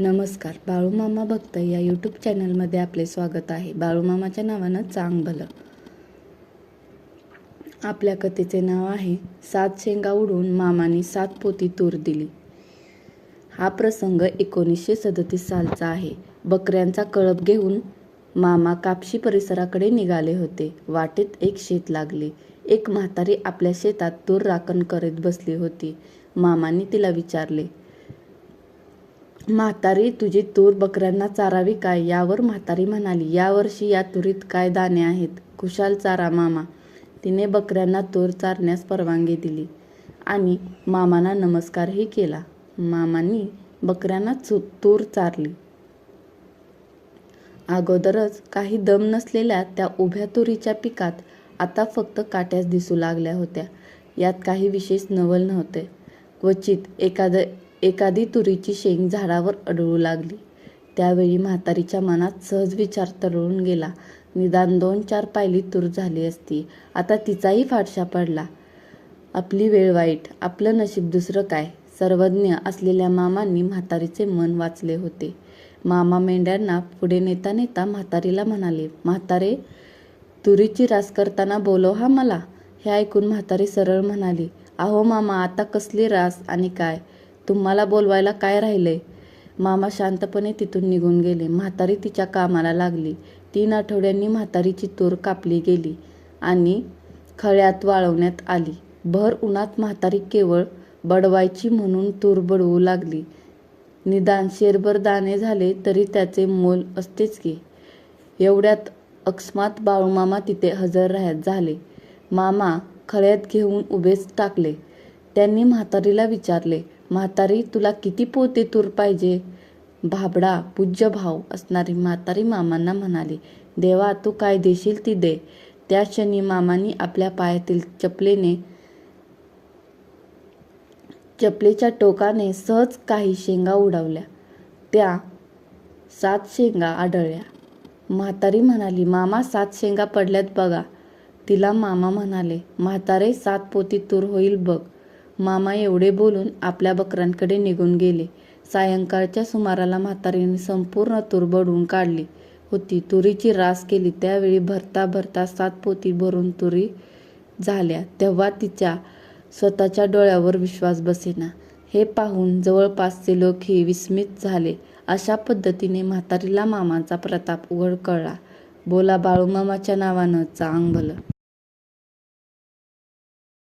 नमस्कार बाळूमामा भक्त या यूट्यूब चॅनलमध्ये आपले स्वागत आहे. बाळूमामाच्या नावानं चांग भलं. आपल्या कथेचे नाव आहे सात शेंगा उडून मामाने सात पोती तूर दिली. हा प्रसंग एकोणीसशे सदतीस सालचा आहे. बकऱ्यांचा कळप घेऊन मामा कापशी परिसराकडे निघाले होते. वाटेत एक शेत लागले. एक म्हातारी आपल्या शेतात तूर राखण करीत बसली होती. मामाने तिला विचारले म्हातारी तुझी तूर बकऱ्यांना चारावी काय? यावर म्हातारी म्हणाली. यावर्षी या तुरीत काय दाणे आहेत? खुशाल चारा मामा. तिने बकऱ्यांना तूर चारण्यास परवानगी दिली आणि मामांना नमस्कारही केला. मामांनी बकऱ्यांना तूर चारली. अगोदरच काही दम नसलेल्या त्या उभ्या तुरीच्या पिकात आता फक्त काट्याच दिसू लागल्या होत्या. यात काही विशेष नवल नव्हते. क्वचित एखाद एखादी तुरीची शेंग झाडावर अडळू लागली. त्यावेळी म्हातारीच्या मनात सहज विचार तरळून गेला. निदान दोन चार पायली तूर झाली असती. आता तिचाही फाटशा पडला. आपली वेळ वाईट आपलं नशीब दुसरं काय? सर्वज्ञ असलेल्या मामांनी म्हातारीचे मन वाचले होते. मामा मेंढ्यांना पुढे नेता नेता म्हातारीला म्हणाले म्हातारे तुरीची रास करताना बोलव हा मला. हे ऐकून म्हातारी सरळ म्हणाली अहो मामा आता कसली रास आणि काय? तुम्हाला बोलवायला काय राहिलंय मामा शांतपणे तिथून निघून गेले. म्हातारी तिच्या कामाला लागली. तीन आठवड्यांनी म्हातारीची तूर कापली गेली आणि खळ्यात वाळवण्यात आली. भर उन्हात म्हातारी केवळ बडवायची म्हणून तूर बडवू लागली. निदान शेरभर दाणे झाले तरी त्याचे मोल असतेच की. एवढ्यात अकस्मात बाळूमामा तिथे हजर राहत झाले. मामा खळ्यात घेऊन उभेच टाकले. त्यांनी म्हातारीला विचारले म्हातारी तुला किती पोते तूर पाहिजे? भाबडा पूज्य भाव असणारी म्हातारी मामांना म्हणाली. देवा तू काय देशील ती दे. त्या क्षणी मामांनी आपल्या पायातील चपलेने चपलेच्या टोकाने सहज काही शेंगा उडवल्या. त्या सात शेंगा आढळल्या. म्हातारी म्हणाली मामा सात शेंगा पडल्यात बघा. तिला मामा म्हणाले म्हातारे सात पोती तूर होईल बघ. मामा एवढे बोलून आपल्या बकरांकडे निघून गेले. सायंकाळच्या सुमाराला म्हातारीने संपूर्ण तूर बडवून काढली होती. तुरीची रास केली. त्यावेळी भरता भरता सात पोती भरून तुरी झाल्या. तेव्हा तिच्या स्वतःच्या डोळ्यावर विश्वास बसेना. हे पाहून जवळपासचे लोकही विस्मित झाले. अशा पद्धतीने म्हातारीला मामाचा प्रताप उघड कळला. बोला बाळूमामाच्या नावानं चांग भलं.